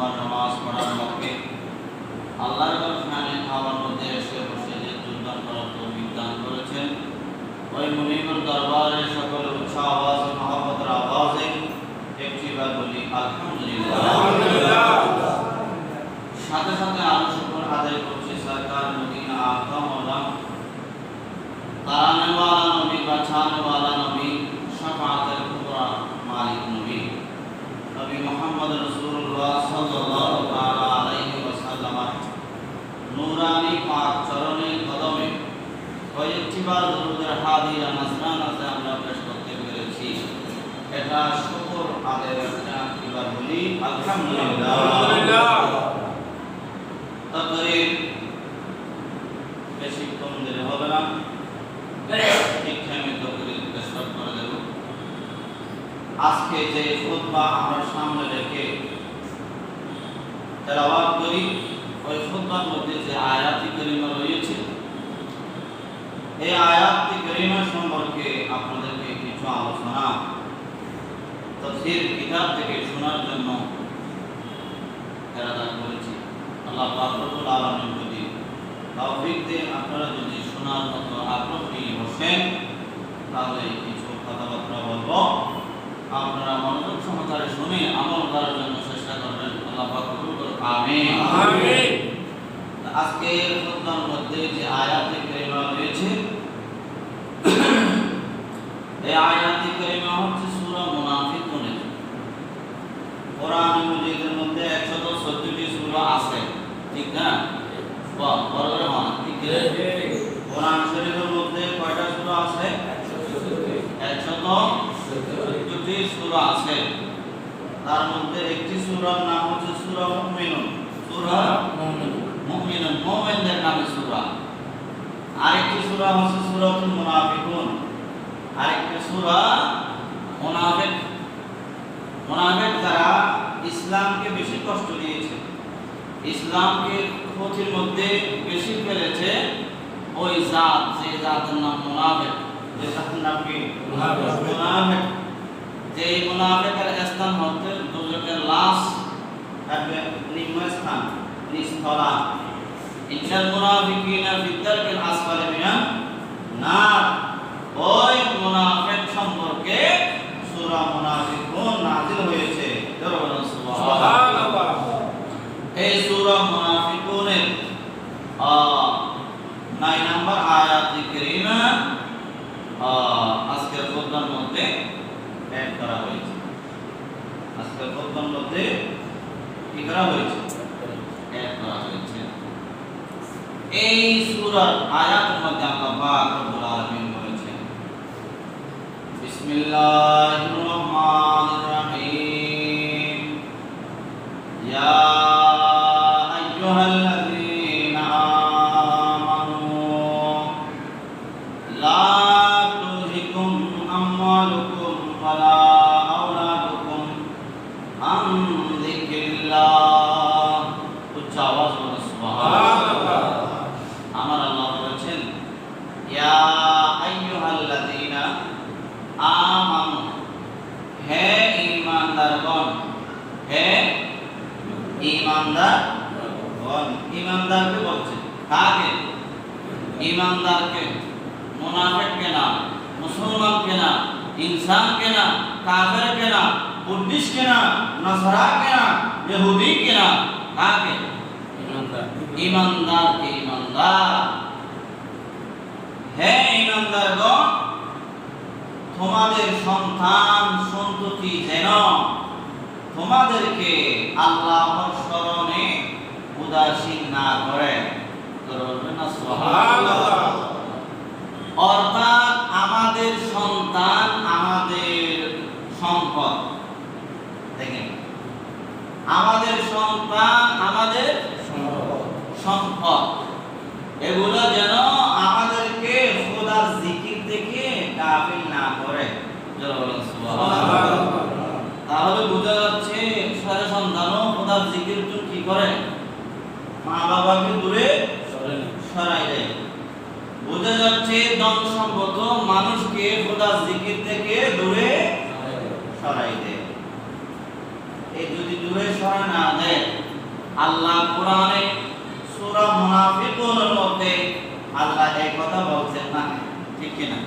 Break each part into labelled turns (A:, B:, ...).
A: তোমার নামাজ পড়ার মধ্যে আল্লাহর ঘরখানে খাওয়ার মধ্যে এসে বসে যে যোগদান করার তৌফিক দান করেছেন। ওই মুনিমের দরবারে সকল উৎসাহ আওয়াজ ও মহাপতের আওয়াজে একটিবার বলি সাথে সাথে আরও শুকর আদায় করছে সরকার নদী আতম ওলাম তারানেওয়ালা নবী বাছানেওয়ালা নবী সফাতের কুবরা মালিক নবী। নবী মোহাম্মদ রসুল্লাহ কয়েকটিবার দরুদের হাদিয়া আমরা পেশ করতে পেরেছি, এটা শুকর একটা বলি, আলহামদুলিল্লাহ। বেশি কম দেরি হবে না। আজকে যে খুতবা আমরা সামনে রেখে তেলাওয়াত করি, ওই খুতবার মধ্যে যে আয়াতি করিমা রয়েছে এই আয়াতি করিমা সম্পর্কে আপনাদেরকে কিছু আলোচনা। তফসির কিতাব থেকে শোনার জন্য এরাদা করেছি। আল্লাহ পাক রব্বুল যদি তৌফিক দেন, আপনারা যদি শোনার মতো আগ্রহী হোসেন, তাহলে কিছু কথাবার্তা বলব। আপনারা মনোযোগ সহকারে শুনে আমল করার জন্য চেষ্টা করবেন। আল্লাহ পাক কবুল করুন। আমিন।
B: আমিন।
A: আজকে এর খুতবার মধ্যে যে আয়াতে কারিমা রয়েছে, এই আয়াতে কারিমা হচ্ছে সূরা মুনাফিকুনের। কোরআন মজিদের মধ্যে 114টি সূরা আছে, ঠিক না? বাহ বড় বড় ঠিক কোরআন শরীফের মধ্যে কয়টা সূরা আছে? 114টি সূরা আছে। তার মধ্যে একটি সূরার নাম হচ্ছে সূরা মুমিনুন। সূরা মুমিনুন মুমিনদের নামে সূরা আরেকটি সূরা হচ্ছে সূরাতুল মুনাফিকুন আরেকটি সূরা মুনাফিক মুনাফিক যারা ইসলামকে বেশি কষ্ট দিয়েছে ইসলামকে ক্ষতির মধ্যে বেশি ফেলেছে ওই জাত যে জাতের নাম মুনাফিক যে জাতের নাম কি
B: মুনাফিক।
A: মুনাফিক যে এই মুনাফিকের স্থান হচ্ছে দুজকের লাশ থাকবে নিম্ন স্থান নিস্তলা ইন্নাল মুনাফিকিনা ফি দারকিল আসফালি মিনান নার ওই মুনাফিক সম্পর্কে সূরা মুনাফিকুন নাযিল হয়েছে। সুবহানাল্লাহ। এই সূরা মুনাফিকুনের, আ, নয় নাম্বার আয়াত কারীমা আজকের খুতবার মধ্যে অ্যাড করা হয়েছে। আজকের খুতবার মধ্যে কি করা হয়েছে? অ্যাড করা হয়েছে এই সূরার আয়াতের মধ্যে আল্লাহ পাক রব্বুল আলামিন বলেছেন বিসমিল্লাহির রহমানির রহিম ইয়া আইয়ুহাল্লাযীনা আমানু লা তুলহিকুম আমওয়ালুকুম ওয়ালা আওলাদুকুম আন যিকরিল্লাহ উচ্চ আওয়াজ বলে সুবহানাল্লাহ আমার আল্লাহ বলেছেন ইয়া আইয়ুহাল্লাযীনা আমানু হে ঈমানদারগণ হে ঈমানদারগণ ঈমানদারকে বলছে কাকে ঈমানদারকে মুনাফিককে না মুসলমানকে না ইনসানকে না কাফেরকে না বুদ্ধিস্টকে না নসরাকে না ইহুদিকে না কাকে? ইমানদার। কে ইমানদার? হে ইমানদারগণ, তোমাদের সন্তান সন্ততি যেন তোমাদেরকে আল্লাহর স্মরণে উদাসীন না করে। অর্থাৎ আমাদের সন্তান আমাদের সম্পদ দেখেন আমাদের সন্তান আমাদের সম্পদ। এগুলো যেন আমাদেরকে খোদার জিকির থেকে কাবিল না করে। তাহলে বোঝা যাচ্ছে সারা সন্তানও খোদার জিকির তো কি করে? মা বাবাকে দূরে সরাই দেয়। বোঝা যাচ্ছে ধন সম্পদ মানুষকে খোদার জিকির থেকে দূরে সরাই দেয়। এই দূরে সরা না দেয়। আল্লাহ কোরআনে সূরা মুনাফিকুনের মধ্যে আল্লাহ এই কথা বলছেন না। ঠিক কি না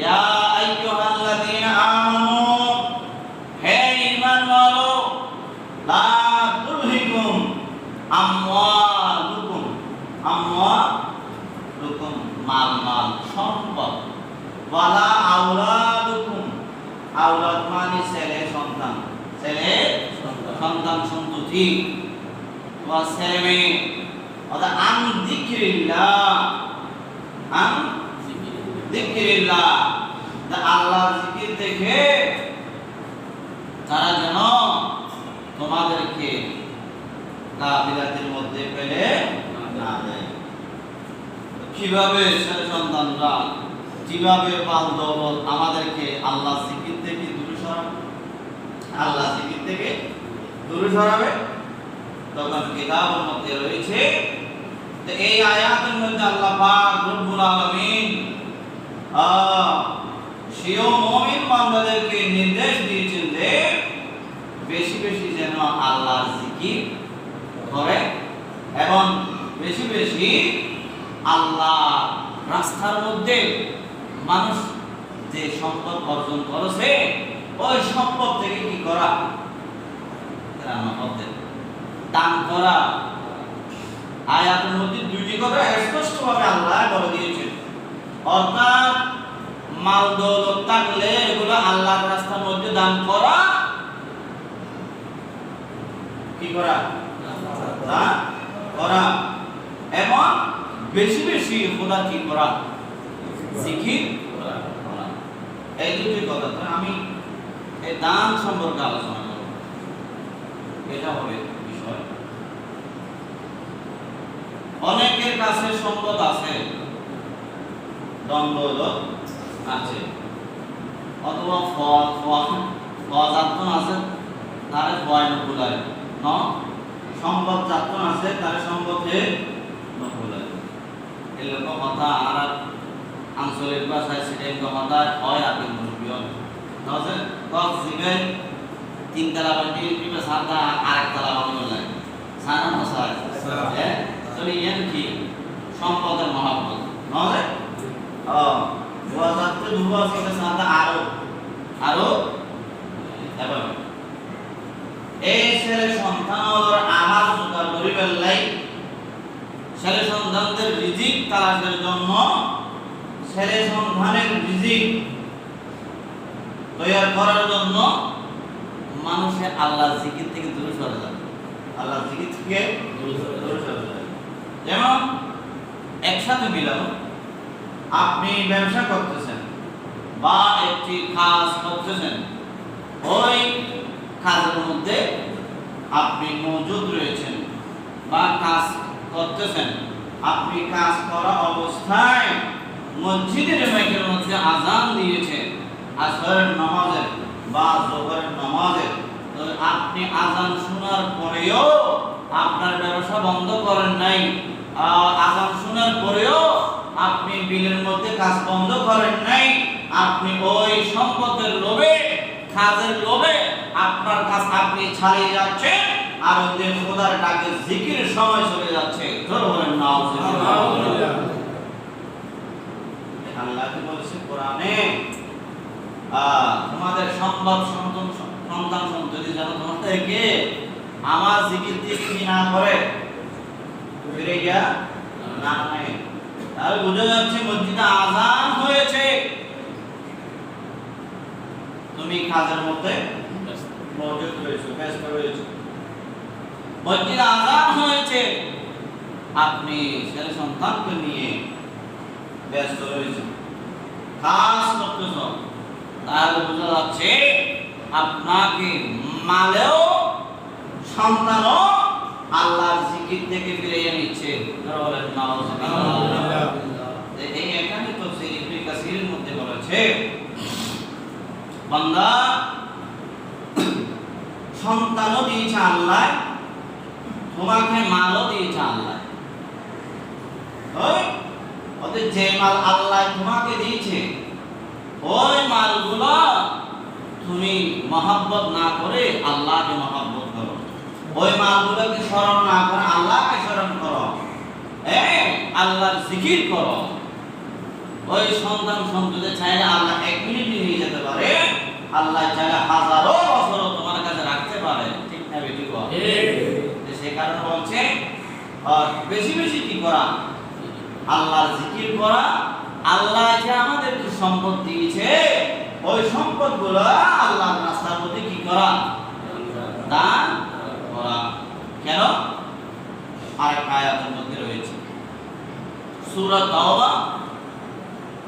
A: ইয়া আইয়ুহাল্লাযীনা আমানু হে ঈমান ওয়ালো লা তুলহিকুম আমওয়ালুকুম আমওয়ালুকুম মাল মাল সম্পদ ওয়ালা আওলাদুকুম। আওলাদ মানে ছেলে সন্তান। ছেলে সন্তান সন্ততি। ওয়া ছেলে মেয়ে অর্থাৎ আন যিকরিল্লাহ আন যিকরিল্লাহ। তা আল্লাহর জিকির দেখে তারা যেন তোমাদেরকে কাবিলাতের মধ্যে ফেলে না দেয়। কীভাবে ছেলে সন্তানরা, কীভাবে পাল দৌলত আমাদেরকে আল্লাহ জিকির থেকে দূরে সরাবে? আল্লাহ জিকির থেকে দূরে সরাবে। তখন কিতাবের মধ্যে রয়েছে তো এই আয়াতের মধ্যে আল্লাহ পাক রব্বুল আলামিন সেও মুমিন বান্দাদেরকে নির্দেশ দিয়েছেন যে বেশি বেশি যেন আল্লাহর জিকির করে এবং বেশি বেশি আল্লাহ রাস্তার মধ্যে মানুষ যে সম্পদ অর্জন করেছে, ওই সম্পদ থেকে কি করা দান করা আয়াতের মধ্যে আল্লাহ অর্থাৎ মাল থাকলে এগুলো রাস্তার মধ্যে দান করা, কি করা? করা। বেশি বেশি কি করা? এই দুটি কথা। আমি এই দান সম্পর্কে আলোচনা এটা হবে বিষয়। অনেকের কাছে সম্পদ আছে দ্বন্দ্ব আছে, অথবা ফল আছে, তারে ফয় নকুলায় ন, সম্পদ যাতন আছে, তারে সম্পদে নকুলায় এরকম কথা আর আঞ্চলিক ভাষায় সেটাই কথা হয় আপনি নজে কক জিগে তিন তালা বান্ডি পিপে সাদা আরেক তালা বান্ডি লাগে সানা মশা হ্যাঁ? তো ইয়ান কি? সম্পদের মহাব্বত নজে ও ওয়াজাতে দুবা থেকে সাদা আরও। আরও? এবার। এই ছেলে সন্তান ওদের আমার জোগাড় করিবার লাই ছেলে সন্তানদের রিজিক তালাশের জন্য ছেলে সন্তানের রিজিক তৈরি করার জন্য মানুষের আল্লাহ জিকির থেকে দূরে সরে যাবে। আল্লাহ জিকির থেকে দূরে সরে যাবে। যেমন একসাথে মিলানো আপনি ব্যবসা করতেছেন বা একটি কাজ করতেছেন ওই কাজের মধ্যে আপনি মজুদ রয়েছেন বা কাজ করতেছেন। আপনি কাজ করা অবস্থায় মসজিদের মাইকের মধ্যে আজান দিয়েছেন আসরের নামাজের বা জোহরের নামাজের আপনি আজান শোনার পরেও আপনার ব্যবসা বন্ধ করেন নাই। আজান শোনার পরেও আপনি বিলের মধ্যে কাজ বন্ধ করেন নাই। আপনি ওই সম্পদের লোভে কাজের লোভে আপনার কাজ আপনি ছাড়িয়ে যাচ্ছেন। আর ওদের খোদার ডাকে জিকির সময় চলে যাচ্ছে। জোর বলেন নাউজুবিল্লাহ। আল্লাহ কি বলছে? কোরআনে তোমাদের সম্পদ সন্তান সন্তান সন্ততি যেন তোমাদেরকে আমার জিকির দিয়ে না করে, ফিরে গিয়া না নেয় তাহলে বোঝা যাচ্ছে মসজিদে আজান হয়েছে। তুমি কাজের মধ্যে মজুদ রয়েছে ব্যস্ত রয়েছে মসজিদে আজান হয়েছে। আপনি ছেলে সন্তানকে নিয়ে ব্যস্ত রয়েছে কাজ করতেছ। তাহলে বোঝা যাচ্ছে আপনাকে মালেও, সন্তানও আল্লাহর জিকির থেকে ফিরিয়ে নিচ্ছে। এই এখানে তো সেই ইবনে মধ্যে বলেছে, বান্দা, সন্তানও দিয়েছে আল্লাহ, তোমাকে মালও দিয়েছে আল্লাহ ওদের যে মাল আল্লাহ তোমাকে দিয়েছে ওই মালগুলো তুমি মহাব্বত না করে আল্লাহকে মহাব্বত করো। ওই মালগুলোকে স্মরণ না করে আল্লাহকে স্মরণ করো। হ্যাঁ আল্লাহর জিকির করো। ওই সন্তান সন্ততি চাইলে আল্লাহ এক মিনিট নিয়ে যেতে পারে। আল্লাহ চাইলে হাজারো বছর তোমার কাছে রাখতে পারে। ঠিক না বেটি সে কারণে বলছে আর বেশি বেশি কি করা? আল্লাহর জিকির করা আল্লাহ যে আমাদেরকে সম্পদ দিয়েছে, ওই সম্পদগুলো আল্লাহর রাস্তার মধ্যে কি করা? দান করা। কেন? আরেক আয়াতের মধ্যে রয়েছে। সূরা তাওবা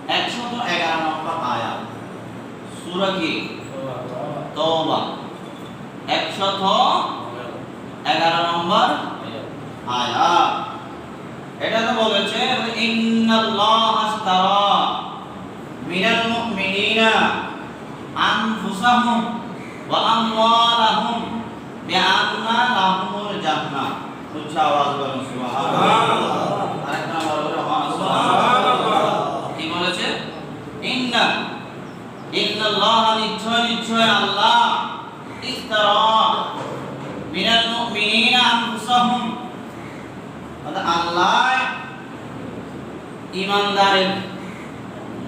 A: 111 নম্বর আয়াত। সূরা কি? তাওবা। 111 নম্বর আয়াত। এটা তো বলেছে, ইন্নাল্লাহ আস্তারা মিনাল মুমিনিনা আনফুসাহুম ওয়া আমওয়ালাহুম বিআন্না লাহুমুল জান্নাহ। উচ্চ আওয়াজ বলুন, সুবহানাল্লাহ। আরেকটা আবার বলে সুবহানাল্লাহ। কি বলেছে? ইন্না, ইন্নাল্লাহ নিশ্চয় নিশ্চয় আল্লাহ ইস্তারা মিনাল মুমিনিনা আনফুসাহুম আল্লাহ ইমানদারের,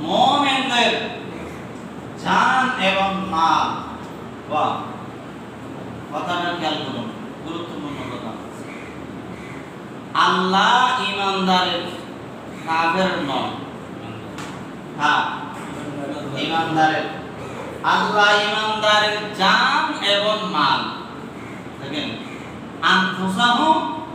A: মুমিনদের জান এবং মাল। বাহ। কথাটা খেয়াল করুন, গুরুত্বপূর্ণ কথা। আল্লাহ ইমানদারের কাফের নয়। হ্যাঁ ইমানদারের। আল্লাহ ইমানদারের জান এবং মাল। দেখেন আনফুসাহুম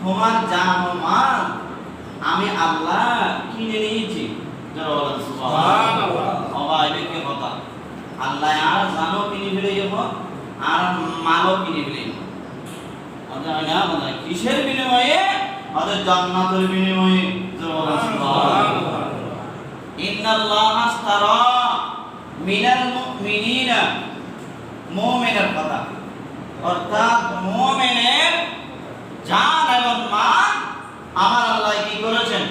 A: তোমার জান আমি আল্লাহ কিনে নিয়েছি। আল্লাহ আর কিনে ফেলে যাব আর মালও কিনে ফেলে কিসের বিনিময়ে? অর্থাৎ জান্নাতের বিনিময়ে। কথা। অর্থাৎ মুমিনের জান এবং মান আমার আল্লাহ কি করেছেন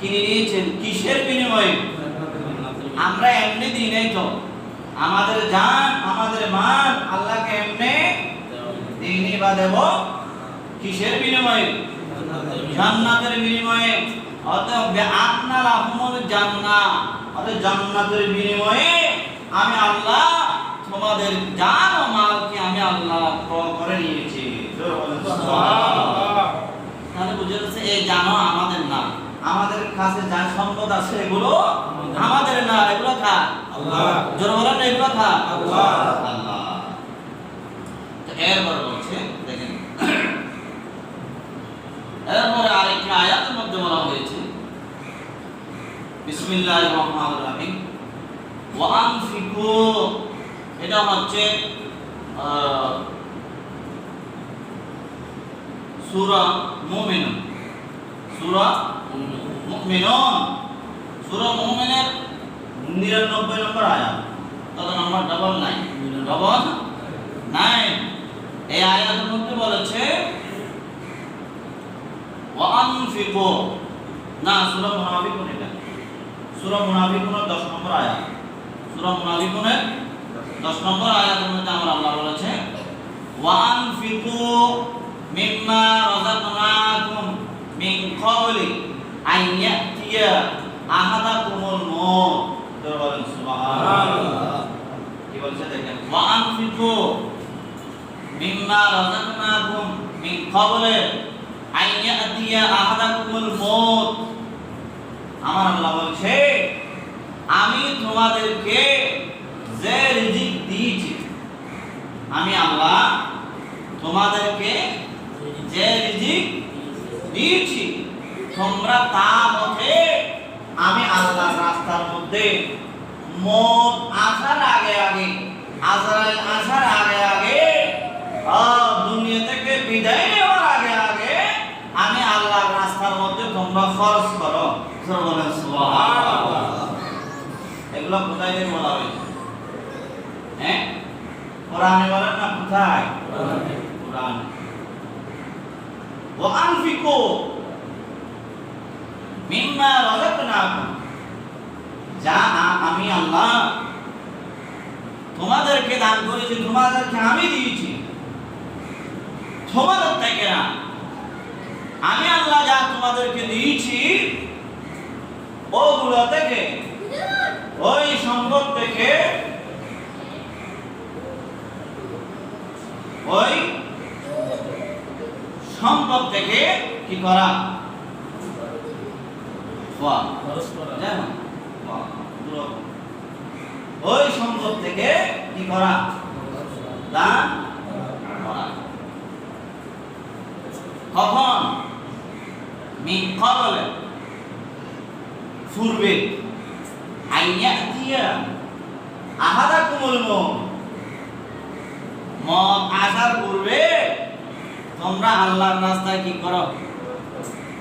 A: কিনে নিয়েছেন কিসের বিনিময়ে আমরা এমনি দিই নাই তো আমাদের জান আমাদের মান আল্লাহকে এমনি দিইনি বা দেব কিসের বিনিময়ে জান্নাতের বিনিময়ে অতএব আপনার আহমদ জান্নাত অতএব জান্নাতের বিনিময়ে আমি আল্লাহ তোমাদের জান ও মালকে আমি আল্লাহ করে নিয়েছি। তাহলে বুঝে যাচ্ছে এই জানো আমাদের না আমাদের কাছে যা সম্পদ আছে এগুলো আমাদের না এগুলো
B: আল্লাহ।
A: জোরে বলেন এগুলো খা
B: আল্লাহ।
A: তো এরপর বলছে দেখেন। এরপরে আরেকটি আয়াতের মধ্যে বলা হয়েছে বিসমিল্লাহির রহমানির রহিম। ওয়া আনফিকু এটা হচ্ছে আহ, সূরা মুমিনুন। সূরা মুমিনুন। সূরা মুমিনের 99 নম্বর আয়াত। কত নম্বর? ডাবল নাইন ডাবল নাইন এই আয়াতের মধ্যে বলেছে, ওয়ানফিকু না, সূরা মুনাফিকুন এটা। সূরা মুনাফিকুনের 10 নম্বর আয়াত। সূরা মুনাফিকুনের 10 নম্বর আয়াতের মধ্যে আমরা আল্লাহ বলেছে, ওয়ানফিকু মিম্মা রাযাকনাকুম মিন ক্বাবলি আন ইয়াতিয়া আহাদাকুমুল মউত। কি বলছে দেখেন? ওয়ানফিকু মিম্মা রাযাকনাকুম মিন ক্বাবলি আন ইয়াতিয়া আহাদাকুমুল আমার আল্লাহ বলছে, আমি তোমাদেরকে যে রিজিক দিয়েছি, আমি আল্লাহ তোমাদেরকে যে রিজিক দিয়েছি, তোমরা তা মতে আমি আল্লাহর রাস্তার মধ্যে মত আসার আগে আগে আজরাইল আসার আগে আগে দুনিয়া থেকে বিদায় নেওয়ার আগে আগে আমি আল্লাহর রাস্তার মধ্যে তোমরা খরচ করো। এগুলো কোথায় দিয়ে বলা হয়েছে? হ্যাঁ? কোরআনে বলেন না কোথায়? কোরআন। ও আনফিকো রাযাকনাকুম যা আমি আল্লাহ তোমাদেরকে দান করেছি, তোমাদেরকে আমি দিয়েছি। তোমাদের থেকে না। আমি আল্লাহ যা তোমাদেরকে দিয়েছি, ওগুলো থেকে, ওই সম্পদ থেকে, ওই সম্পদ থেকে কি করা? খোয়া জানো? ওই সম্পদ থেকে কি করা? দান করা। কখন? মিন কবলে আহাদা কুমল মত আসার পূর্বে তোমরা আল্লাহর রাস্তায় কি করো?